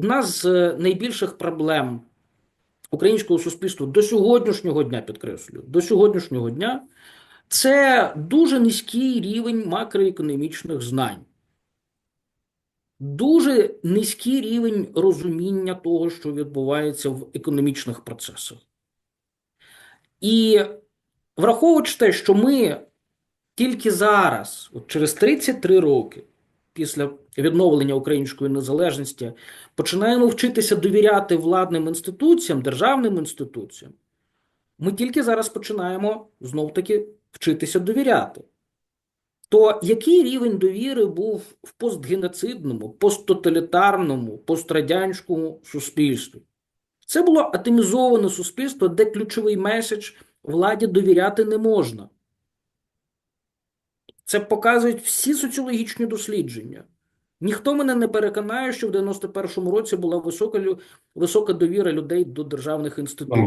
одна з е, найбільших проблем українського суспільства до сьогоднішнього дня, підкреслюю, до сьогоднішнього дня це дуже низький рівень макроекономічних знань. Дуже низький рівень розуміння того, що відбувається в економічних процесах. І враховуючи те, що ми тільки зараз, от через 33 роки після відновлення української незалежності, починаємо вчитися довіряти владним інституціям, державним інституціям, ми тільки зараз починаємо знов-таки вчитися довіряти. То який рівень довіри був в постгеноцидному, посттоталітарному, пострадянському суспільстві? Це було атомізоване суспільство, де ключовий меседж владі довіряти не можна. Це показують всі соціологічні дослідження. Ніхто мене не переконає, що в 91-му році була висока, висока довіра людей до державних інституцій.